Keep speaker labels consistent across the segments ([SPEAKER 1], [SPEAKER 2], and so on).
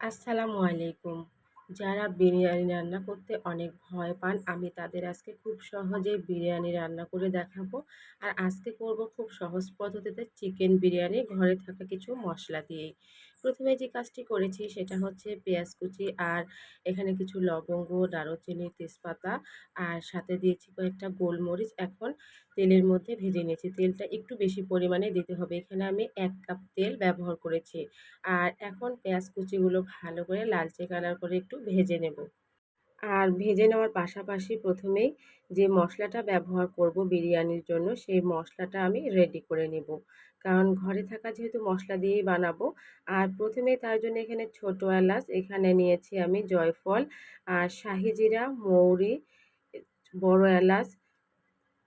[SPEAKER 1] আসসালামু আলাইকুম। যারা বিরিয়ানি রান্না করতে অনেক ভয় পান, আমি তাদের আজকে খুব সহজেই বিরিয়ানি রান্না করে দেখাবো। আর আজকে করব খুব সহজ পদ্ধতিতে চিকেন বিরিয়ানি, ঘরে থাকা কিছু মশলা দিয়েই। প্রথমে যে কাজটি করেছি সেটা হচ্ছে পেঁয়াজ কুচি আর এখানে কিছু লবঙ্গ, দারুচিনি, তেজপাতা আর সাথে দিয়েছি কয়েকটা গোলমরিচ। এখন তেলের মধ্যে ভেজে নিয়েছি। তেলটা একটু বেশি পরিমাণে দিতে হবে। এখানে আমি এক কাপ তেল ব্যবহার করেছি। আর এখন পেঁয়াজ কুচিগুলো ভালো করে লালচে কালার করে একটু ভেজে নেব। আর ভেজে নেওয়ার পাশাপাশি প্রথমেই যে মশলাটা ব্যবহার করব বিরিয়ানির জন্য, সেই মশলাটা আমি রেডি করে নেব। কারণ ঘরে থাকা যেহেতু মশলা দিয়েই বানাবো, আর প্রথমেই তার জন্য এখানে ছোটো এলাচ, এখানে নিয়েছি আমি জয়ফল আর শাহি জিরা, মৌরি, বড় এলাচ,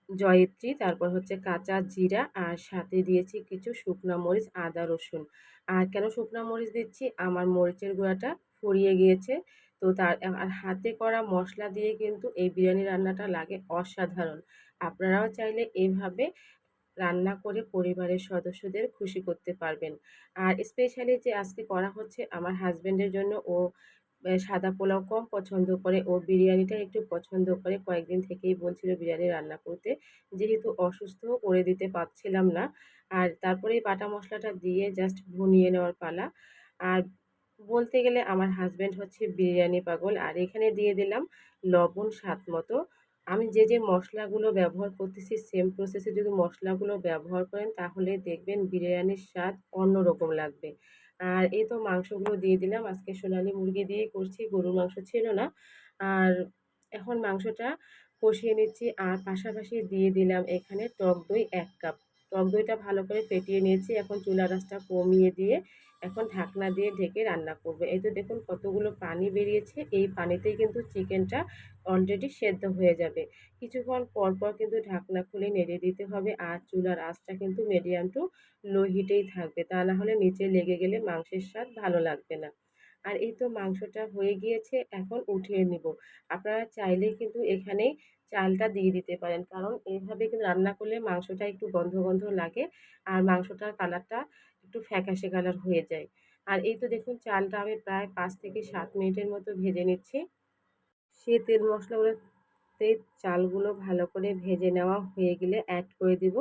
[SPEAKER 1] জয়িত্রী, তারপর হচ্ছে কাঁচা জিরা, আর সাথে দিয়েছি কিছু শুকনা মরিচ, আদা রসুন। আর কেন শুকনা মরিচ দিচ্ছি? আমার মরিচের গুঁড়াটা ফুরিয়ে গিয়েছে তো তার আর হাতে করা মশলা দিয়ে কিন্তু এই বিরিয়ানি রান্নাটা লাগে অসাধারণ। আপনারাও চাইলে এইভাবে রান্না করে পরিবারের সদস্যদের খুশি করতে পারবেন। আর স্পেশালি যে আজকে করা হচ্ছে আমার হাজব্যান্ডের জন্য ও সাদা পোলাও কম পছন্দ করে, ও বিরিয়ানিটা একটু পছন্দ করে, কয়েকদিন থেকেই বলছিল বিরিয়ানি রান্না করতে। যেহেতু অসুস্থ, করে দিতে পারছিলাম না। আর তারপরে বাটা মশলাটা দিয়ে জাস্ট ভুনিয়ে নেওয়ার পালা। আর বলতে গেলে আমার হাজব্যান্ড হচ্ছে বিরিয়ানি পাগল। আর এখানে দিয়ে দিলাম লবণ স্বাদ মতো। আমি যে যে মশলাগুলো ব্যবহার করতেছি সেম প্রসেসে যদি মশলাগুলো ব্যবহার করেন তাহলে দেখবেন বিরিয়ানির স্বাদ অন্যরকম লাগবে। আর এই তো মাংসগুলো দিয়ে দিলাম। আজকে সোনালি মুরগি দিয়েই করছি, গরুর মাংস ছিল না। আর এখন মাংসটা কষিয়ে নিচ্ছি আর পাশাপাশি দিয়ে দিলাম এখানে টক দই এক কাপ। টক দইটা ভালো করে ফেটিয়ে নিয়েছি। এখন চুলা রাসটা কমিয়ে দিয়ে এখন ঢাকনা দিয়ে ঢেকে রান্না করব। এই তো দেখুন কতগুলো পানি বেরিয়েছে, এই পানিতেই কিন্তু চিকেনটা অলরেডি সেদ্ধ হয়ে যাবে। কিছুক্ষণ পর পর কিন্তু ঢাকনা খুলে নেড়ে দিতে হবে। আর চুলার আঁচটা কিন্তু মিডিয়াম টু লো হিটেই থাকবে। তা না হলে নিচে লেগে গেলে মাংসের স্বাদ ভালো লাগবে না। আর এই তো মাংসটা হয়ে গিয়েছে, এখন উঠিয়ে নিব। আপনারা চাইলেই কিন্তু এখানেই চালটা দিয়ে দিতে পারেন। কারণ এইভাবে কিন্তু রান্না করলে মাংসটা একটু গন্ধ গন্ধ লাগে। আর মাংসটার কালারটা একটু ফ্যাকাশে কালার হয়ে যায়। আর এই তো দেখুন, চালটা আমি প্রায় পাঁচ থেকে সাত মিনিটের মতো ভেজে নিচ্ছি। সে তেল মশলাগুলোতে চালগুলো ভালো করে ভেজে নেওয়া হয়ে গেলে অ্যাড করে দিব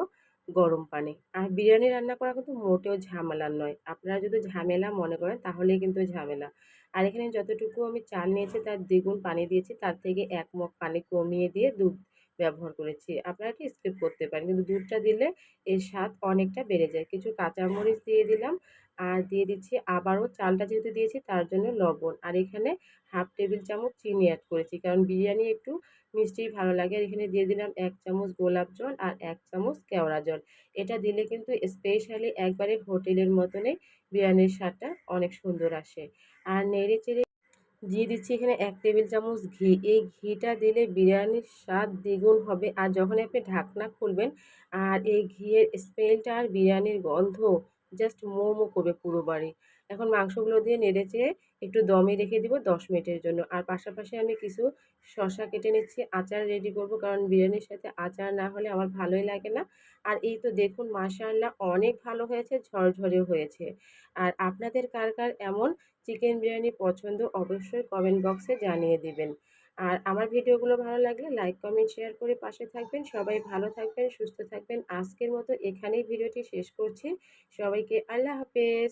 [SPEAKER 1] গরম পানি। আর বিরিয়ানি রান্না করা কিন্তু মোটেও ঝামেলার নয়। আপনারা যদি ঝামেলা মনে করেন, তাহলেই কিন্তু ঝামেলা। আর এখানে যতটুকু আমি চাল নিয়েছি, তার দ্বিগুণ পানি দিয়েছি, তার থেকে এক মগ পানি কমিয়ে দিয়ে দুধ ব্যবহার করেছি। আপনারা কি স্কিপ করতে পারেন। কিন্তু দুধটা দিলে এর স্বাদ অনেকটা বেড়ে যায়। কিছু কাঁচামরিচ দিয়ে দিলাম। আর দিয়ে দিচ্ছি আবারও চালটা যেহেতু দিয়েছি, তার জন্য লবণ। আর এখানে হাফ টেবিল চামচ চিনি অ্যাড করেছি। কারণ বিরিয়ানি একটু মিষ্টি ভালো লাগে। আর এখানে দিয়ে দিলাম এক চামচ গোলাপ জল আর এক চামচ কেওড়া জল। এটা দিলে কিন্তু স্পেশালি একবারে হোটেলের মতনই বিরিয়ানির স্বাদটা অনেক সুন্দর আসে। আর নেড়ে চেড়ে দিয়ে দিচ্ছি এখানে এক টেবিল চামচ ঘি। এই ঘিটা দিলে বিরিয়ানির স্বাদ দ্বিগুণ হবে। আর যখন আপনি ঢাকনা খুলবেন, আর এই ঘিয়ের স্মেলটা আর বিরিয়ানির গন্ধ জাস্ট মোমো করবে পুরো বাড়ি। এখন মাংসগুলো দিয়ে নেড়ে চেয়ে একটু দমে রেখে দিব দশ মিনিটের জন্য। আর পাশাপাশি আমি কিছু শশা কেটে নিচ্ছি, আচার রেডি করব কারণ বিরিয়ানির সাথে আচার না হলে আমার ভালোই লাগে না। আর এই তো দেখুন মাশাআল্লাহ অনেক ভালো হয়েছে ঝরঝরে হয়েছে। আর আপনাদের কার কার এমন চিকেন বিরিয়ানি পছন্দ অবশ্যই কমেন্ট বক্সে জানিয়ে দিবেন। আর আমার ভিডিওগুলো ভালো লাগলে লাইক কমেন্ট শেয়ার করে পাশে থাকবেন। সবাই ভালো থাকবেন, সুস্থ থাকবেন। আজকের মতো এখানেই ভিডিওটি শেষ করছি। সবাইকে আল্লাহ হাফেজ।